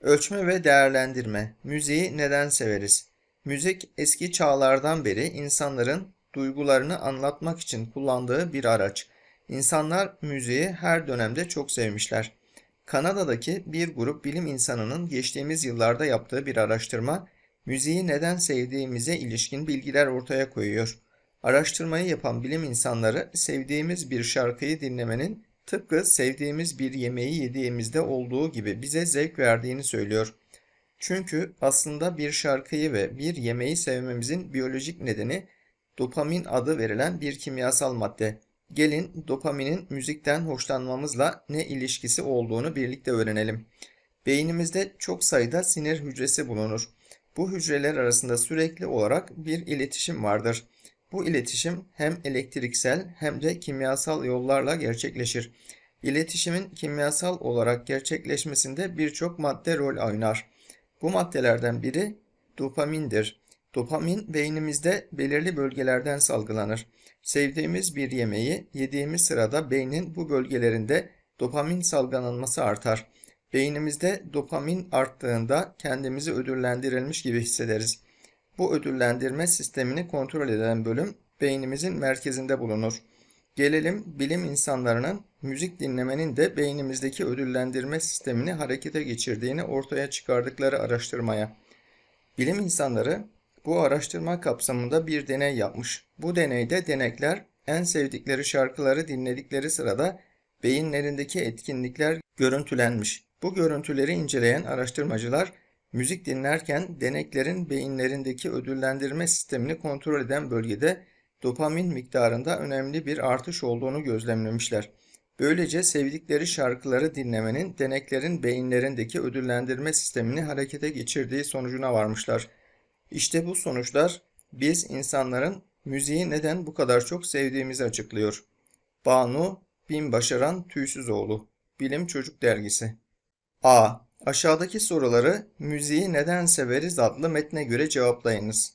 Ölçme ve değerlendirme. Müziği neden severiz? Müzik eski çağlardan beri insanların duygularını anlatmak için kullandığı bir araç. İnsanlar müziği her dönemde çok sevmişler. Kanada'daki bir grup bilim insanının geçtiğimiz yıllarda yaptığı bir araştırma, müziği neden sevdiğimize ilişkin bilgiler ortaya koyuyor. Araştırmayı yapan bilim insanları sevdiğimiz bir şarkıyı dinlemenin tıpkı sevdiğimiz bir yemeği yediğimizde olduğu gibi bize zevk verdiğini söylüyor. Çünkü aslında bir şarkıyı ve bir yemeği sevmemizin biyolojik nedeni dopamin adı verilen bir kimyasal madde. Gelin dopaminin müzikten hoşlanmamızla ne ilişkisi olduğunu birlikte öğrenelim. Beynimizde çok sayıda sinir hücresi bulunur. Bu hücreler arasında sürekli olarak bir iletişim vardır. Bu iletişim hem elektriksel hem de kimyasal yollarla gerçekleşir. İletişimin kimyasal olarak gerçekleşmesinde birçok madde rol oynar. Bu maddelerden biri dopamindir. Dopamin beynimizde belirli bölgelerden salgılanır. Sevdiğimiz bir yemeği yediğimiz sırada beynin bu bölgelerinde dopamin salgılanması artar. Beynimizde dopamin arttığında kendimizi ödüllendirilmiş gibi hissederiz. Bu ödüllendirme sistemini kontrol eden bölüm beynimizin merkezinde bulunur. Gelelim bilim insanlarının müzik dinlemenin de beynimizdeki ödüllendirme sistemini harekete geçirdiğini ortaya çıkardıkları araştırmaya. Bilim insanları bu araştırma kapsamında bir deney yapmış. Bu deneyde denekler en sevdikleri şarkıları dinledikleri sırada beyinlerindeki etkinlikler görüntülenmiş. Bu görüntüleri inceleyen araştırmacılar müzik dinlerken deneklerin beyinlerindeki ödüllendirme sistemini kontrol eden bölgede dopamin miktarında önemli bir artış olduğunu gözlemlemişler. Böylece sevdikleri şarkıları dinlemenin deneklerin beyinlerindeki ödüllendirme sistemini harekete geçirdiği sonucuna varmışlar. İşte bu sonuçlar biz insanların müziği neden bu kadar çok sevdiğimizi açıklıyor. Banu Binbaşaran Tüysüzoğlu Bilim Çocuk Dergisi A. Aşağıdaki soruları Müziği Neden Severiz adlı metne göre cevaplayınız.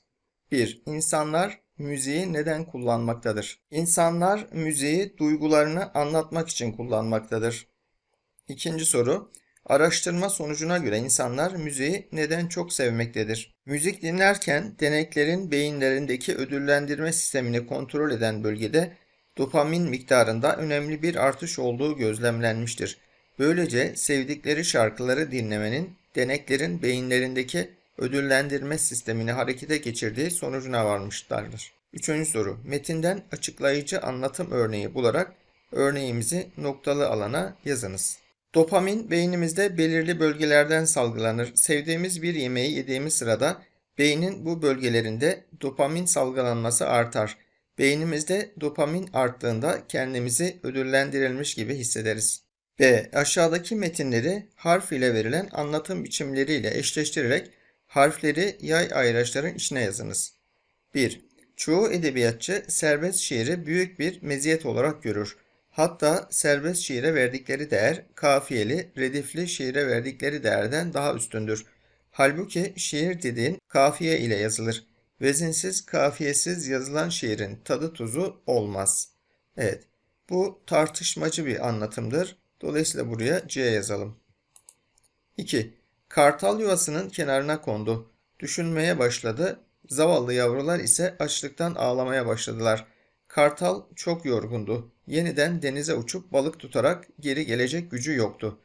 1. İnsanlar müziği neden kullanmaktadır? İnsanlar müziği duygularını anlatmak için kullanmaktadır. İkinci soru. Araştırma sonucuna göre insanlar müziği neden çok sevmektedir? Müzik dinlerken deneklerin beyinlerindeki ödüllendirme sistemini kontrol eden bölgede dopamin miktarında önemli bir artış olduğu gözlemlenmiştir. Böylece sevdikleri şarkıları dinlemenin deneklerin beyinlerindeki ödüllendirme sistemini harekete geçirdiği sonucuna varmışlardır. Üçüncü soru. Metinden açıklayıcı anlatım örneği bularak örneğimizi noktalı alana yazınız. Dopamin beynimizde belirli bölgelerden salgılanır. Sevdiğimiz bir yemeği yediğimiz sırada beynin bu bölgelerinde dopamin salgılanması artar. Beynimizde dopamin arttığında kendimizi ödüllendirilmiş gibi hissederiz. B. Aşağıdaki metinleri harf ile verilen anlatım biçimleriyle eşleştirerek harfleri yay ayraçların içine yazınız. 1. Çoğu edebiyatçı serbest şiiri büyük bir meziyet olarak görür. Hatta serbest şiire verdikleri değer kafiyeli, redifli şiire verdikleri değerden daha üstündür. Halbuki şiir dediğin kafiye ile yazılır. Vezinsiz, kafiyesiz yazılan şiirin tadı tuzu olmaz. Evet, bu tartışmacı bir anlatımdır. Dolayısıyla buraya C yazalım. 2. Kartal yuvasının kenarına kondu. Düşünmeye başladı. Zavallı yavrular ise açlıktan ağlamaya başladılar. Kartal çok yorgundu. Yeniden denize uçup balık tutarak geri gelecek gücü yoktu.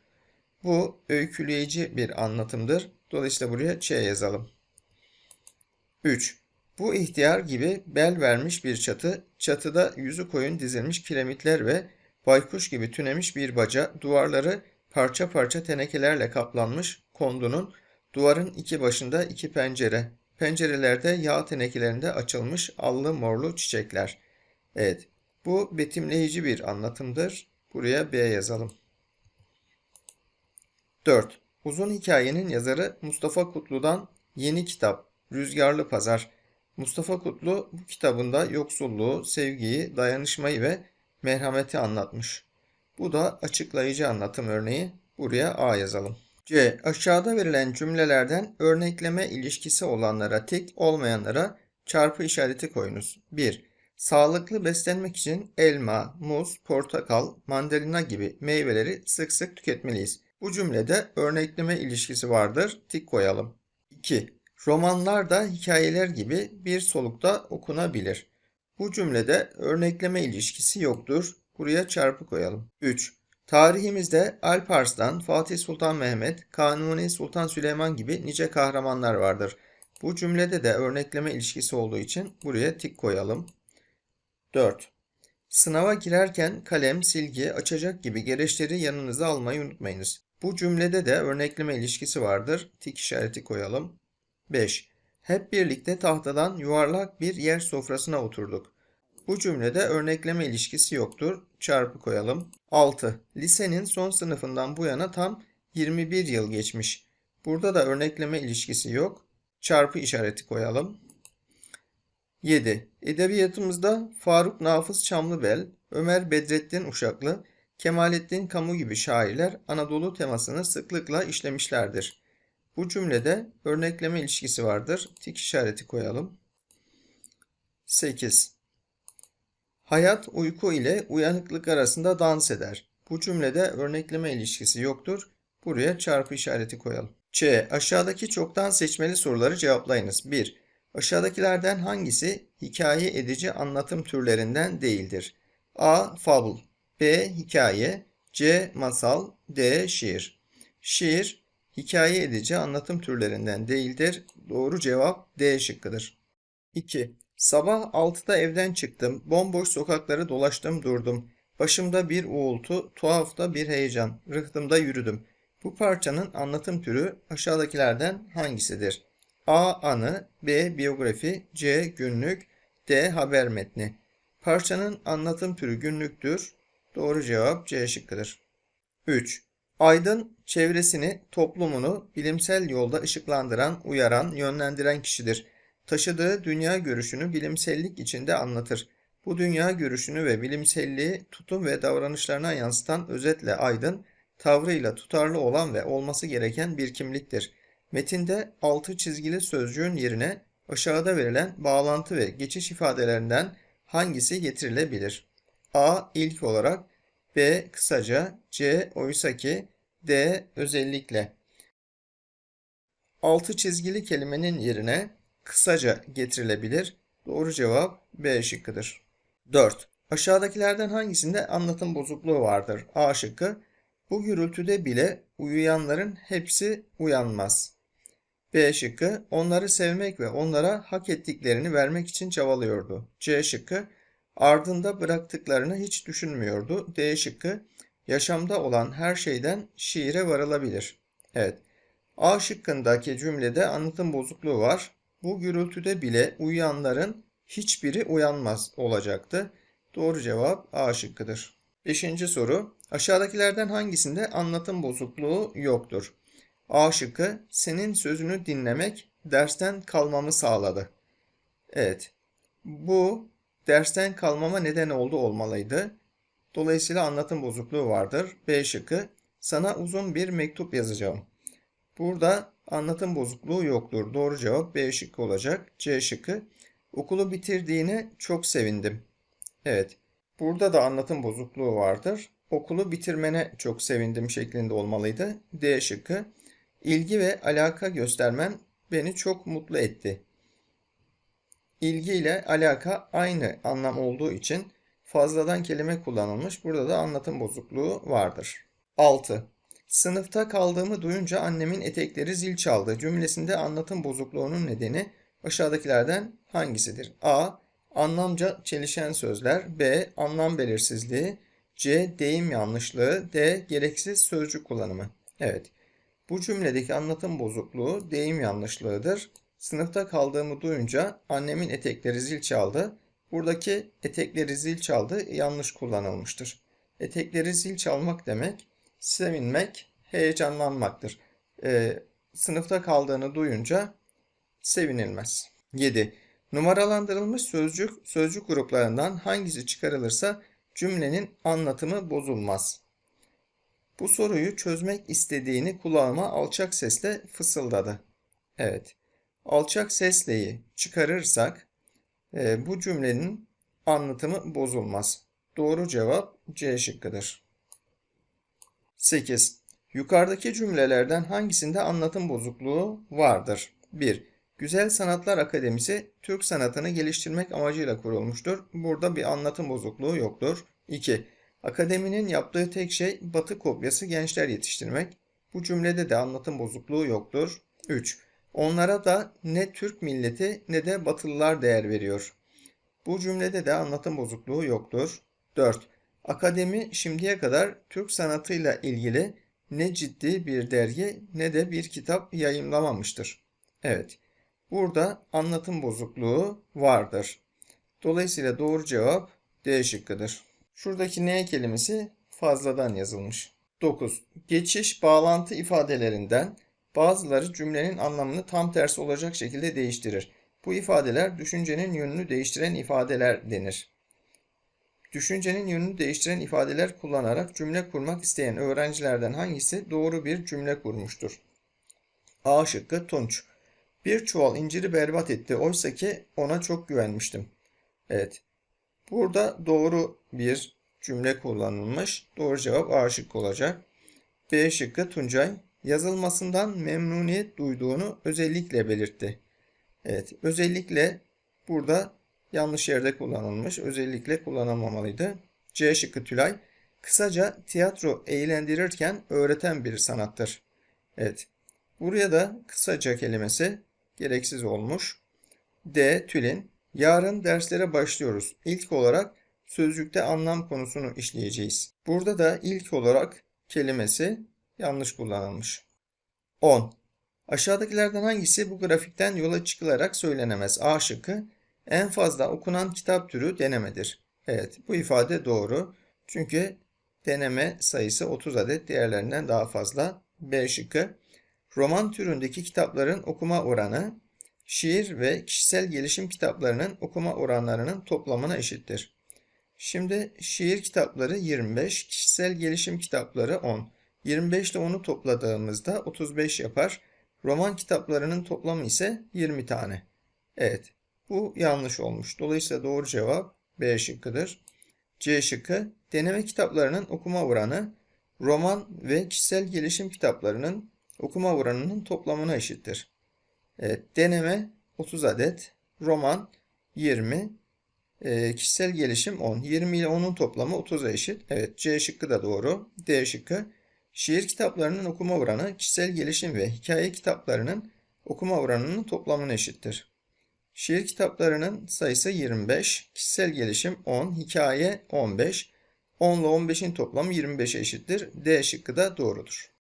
Bu öyküleyici bir anlatımdır. Dolayısıyla buraya Ç yazalım. 3. Bu ihtiyar gibi bel vermiş bir çatı, çatıda yüzü koyun dizilmiş kiremitler ve baykuş gibi tünemiş bir baca, duvarları parça parça tenekelerle kaplanmış kondunun, duvarın iki başında iki pencere, pencerelerde yağ tenekelerinde açılmış allı morlu çiçekler. Evet, bu betimleyici bir anlatımdır. Buraya B yazalım. 4. Uzun hikayenin yazarı Mustafa Kutlu'dan yeni kitap Rüzgarlı Pazar. Mustafa Kutlu bu kitabında yoksulluğu, sevgiyi, dayanışmayı ve merhameti anlatmış. Bu da açıklayıcı anlatım örneği. Buraya A yazalım. C. Aşağıda verilen cümlelerden örnekleme ilişkisi olanlara tik, olmayanlara çarpı işareti koyunuz. 1. Sağlıklı beslenmek için elma, muz, portakal, mandalina gibi meyveleri sık sık tüketmeliyiz. Bu cümlede örnekleme ilişkisi vardır. Tik koyalım. 2. Romanlar da hikayeler gibi bir solukta okunabilir. Bu cümlede örnekleme ilişkisi yoktur. Buraya çarpı koyalım. 3. Tarihimizde Alp Arslan, Fatih Sultan Mehmet, Kanuni Sultan Süleyman gibi nice kahramanlar vardır. Bu cümlede de örnekleme ilişkisi olduğu için buraya tik koyalım. 4. Sınava girerken kalem, silgi, açacak gibi gereçleri yanınıza almayı unutmayınız. Bu cümlede de örnekleme ilişkisi vardır. Tik işareti koyalım. 5. Hep birlikte tahtadan yuvarlak bir yer sofrasına oturduk. Bu cümlede örnekleme ilişkisi yoktur. Çarpı koyalım. 6. Lisenin son sınıfından bu yana tam 21 yıl geçmiş. Burada da örnekleme ilişkisi yok. Çarpı işareti koyalım. 7. Edebiyatımızda Faruk Nafız Çamlıbel, Ömer Bedrettin Uşaklı, Kemalettin Kamu gibi şairler Anadolu temasını sıklıkla işlemişlerdir. Bu cümlede örnekleme ilişkisi vardır. Tik işareti koyalım. 8. Hayat uyku ile uyanıklık arasında dans eder. Bu cümlede örnekleme ilişkisi yoktur. Buraya çarpı işareti koyalım. Ç. Aşağıdaki çoktan seçmeli soruları cevaplayınız. 1. Aşağıdakilerden hangisi hikaye edici anlatım türlerinden değildir? A. Fable B. Hikaye C. Masal D. Şiir Şiir, hikaye edici anlatım türlerinden değildir. Doğru cevap D şıkkıdır. 2. Sabah 6'da evden çıktım. Bomboş sokakları dolaştım durdum. Başımda bir uğultu, tuhafta bir heyecan. Rıhtımda yürüdüm. Bu parçanın anlatım türü aşağıdakilerden hangisidir? A. Anı B. Biyografi C. Günlük D. Haber metni Parçanın anlatım türü günlüktür. Doğru cevap C şıkkıdır. 3. Aydın çevresini, toplumunu bilimsel yolda ışıklandıran, uyaran, yönlendiren kişidir. Taşıdığı dünya görüşünü bilimsellik içinde anlatır. Bu dünya görüşünü ve bilimselliği tutum ve davranışlarına yansıtan özetle aydın, tavrıyla tutarlı olan ve olması gereken bir kimliktir. Metinde altı çizgili sözcüğün yerine aşağıda verilen bağlantı ve geçiş ifadelerinden hangisi getirilebilir? A. ilk olarak B. Kısaca C. Oysaki D. Özellikle Altı çizgili kelimenin yerine kısaca getirilebilir. Doğru cevap B şıkkıdır. 4. Aşağıdakilerden hangisinde anlatım bozukluğu vardır? A şıkkı. Bu gürültüde bile uyuyanların hepsi uyanmaz. B şıkkı. Onları sevmek ve onlara hak ettiklerini vermek için çabalıyordu. C şıkkı. Ardında bıraktıklarını hiç düşünmüyordu. D şıkkı. Yaşamda olan her şeyden şiire varılabilir. Evet. A şıkkındaki cümlede anlatım bozukluğu var. Bu gürültüde bile uyuyanların hiçbiri uyanmaz olacaktı. Doğru cevap A şıkkıdır. Beşinci soru. Aşağıdakilerden hangisinde anlatım bozukluğu yoktur? A şıkkı senin sözünü dinlemek dersten kalmamı sağladı. Evet. Bu dersten kalmama neden oldu olmalıydı. Dolayısıyla anlatım bozukluğu vardır. B şıkkı sana uzun bir mektup yazacağım. Burada anlatım bozukluğu yoktur. Doğru cevap B şıkkı olacak. C şıkkı okulu bitirdiğine çok sevindim. Evet. Burada da anlatım bozukluğu vardır. Okulu bitirmene çok sevindim şeklinde olmalıydı. D şıkkı ilgi ve alaka göstermen beni çok mutlu etti. İlgi ile alaka aynı anlam olduğu için fazladan kelime kullanılmış. Burada da anlatım bozukluğu vardır. 6. Sınıfta kaldığımı duyunca annemin etekleri zil çaldı. Cümlesinde anlatım bozukluğunun nedeni aşağıdakilerden hangisidir? A. Anlamca çelişen sözler. B. Anlam belirsizliği. C. Deyim yanlışlığı. D. Gereksiz sözcük kullanımı. Evet. Bu cümledeki anlatım bozukluğu deyim yanlışlığıdır. Sınıfta kaldığımı duyunca annemin etekleri zil çaldı. Buradaki etekleri zil çaldı yanlış kullanılmıştır. Etekleri zil çalmak demek sevinmek, heyecanlanmaktır. Ee, sınıfta kaldığını duyunca sevinilmez. 7. Numaralandırılmış sözcük, sözcük gruplarından hangisi çıkarılırsa cümlenin anlatımı bozulmaz. Bu soruyu çözmek istediğini kulağıma alçak sesle fısıldadı. Evet, alçak sesleyi çıkarırsak e, bu cümlenin anlatımı bozulmaz. Doğru cevap C şıkkıdır. 8. Yukarıdaki cümlelerden hangisinde anlatım bozukluğu vardır? 1. Güzel Sanatlar Akademisi Türk sanatını geliştirmek amacıyla kurulmuştur. Burada bir anlatım bozukluğu yoktur. 2. Akademinin yaptığı tek şey Batı kopyası gençler yetiştirmek. Bu cümlede de anlatım bozukluğu yoktur. 3. Onlara da ne Türk milleti ne de Batılılar değer veriyor. Bu cümlede de anlatım bozukluğu yoktur. 4. Akademi şimdiye kadar Türk sanatıyla ilgili ne ciddi bir dergi ne de bir kitap yayımlamamıştır. Evet, burada anlatım bozukluğu vardır. Dolayısıyla doğru cevap D şıkkıdır. Şuradaki ne kelimesi fazladan yazılmış. 9. Geçiş bağlantı ifadelerinden bazıları cümlenin anlamını tam tersi olacak şekilde değiştirir. Bu ifadeler düşüncenin yönünü değiştiren ifadeler denir. Düşüncenin yönünü değiştiren ifadeler kullanarak cümle kurmak isteyen öğrencilerden hangisi doğru bir cümle kurmuştur? A şıkkı Tunç. Bir çuval inciri berbat etti. Oysa ki ona çok güvenmiştim. Evet. Burada doğru bir cümle kullanılmış. Doğru cevap A şıkkı olacak. B şıkkı Tuncay. Yazılmasından memnuniyet duyduğunu özellikle belirtti. Evet. Özellikle burada yanlış yerde kullanılmış. Özellikle kullanılmamalıydı. C şıkkı Tülay. Kısaca tiyatro eğlendirirken öğreten bir sanattır. Evet. Buraya da kısaca kelimesi gereksiz olmuş. D. Tülin. Yarın derslere başlıyoruz. İlk olarak sözcükte anlam konusunu işleyeceğiz. Burada da ilk olarak kelimesi yanlış kullanılmış. 10. Aşağıdakilerden hangisi bu grafikten yola çıkılarak söylenemez? A şıkkı en fazla okunan kitap türü denemedir. Evet bu ifade doğru. Çünkü deneme sayısı 30 adet diğerlerinden daha fazla. B şıkkı. Roman türündeki kitapların okuma oranı şiir ve kişisel gelişim kitaplarının okuma oranlarının toplamına eşittir. Şimdi şiir kitapları 25, kişisel gelişim kitapları 10. 25 ile 10'u topladığımızda 35 yapar. Roman kitaplarının toplamı ise 20 tane. Evet, bu yanlış olmuş. Dolayısıyla doğru cevap B şıkkıdır. C şıkkı deneme kitaplarının okuma oranı roman ve kişisel gelişim kitaplarının okuma oranının toplamına eşittir. Evet, deneme 30 adet, roman 20, e, kişisel gelişim 10. 20 ile 10'un toplamı 30'a eşit. Evet, C şıkkı da doğru. D şıkkı şiir kitaplarının okuma oranı kişisel gelişim ve hikaye kitaplarının okuma oranının toplamına eşittir. Şiir kitaplarının sayısı 25, kişisel gelişim 10, hikaye 15. 10 ile 15'in toplamı 25'e eşittir. D şıkkı da doğrudur.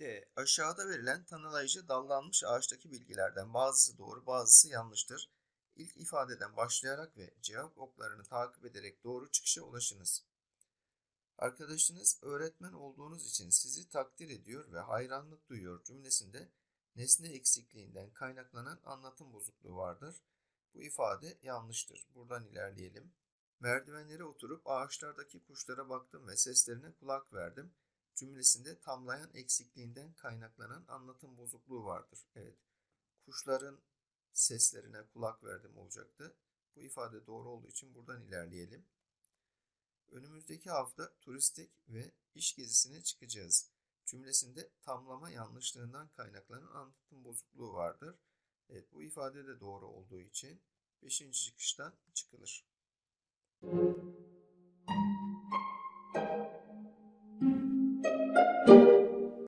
D. Aşağıda verilen tanılayıcı dallanmış ağaçtaki bilgilerden bazısı doğru, bazısı yanlıştır. İlk ifadeden başlayarak ve cevap oklarını takip ederek doğru çıkışa ulaşınız. Arkadaşınız öğretmen olduğunuz için sizi takdir ediyor ve hayranlık duyuyor cümlesinde nesne eksikliğinden kaynaklanan anlatım bozukluğu vardır. Bu ifade yanlıştır. Buradan ilerleyelim. Merdivenlere oturup ağaçlardaki kuşlara baktım ve seslerine kulak verdim. Cümlesinde tamlayan eksikliğinden kaynaklanan anlatım bozukluğu vardır. Evet, kuşların seslerine kulak verdim olacaktı. Bu ifade doğru olduğu için buradan ilerleyelim. Önümüzdeki hafta turistik ve iş gezisine çıkacağız. Cümlesinde tamlama yanlışlığından kaynaklanan anlatım bozukluğu vardır. Evet bu ifade de doğru olduğu için 5. çıkıştan çıkılır.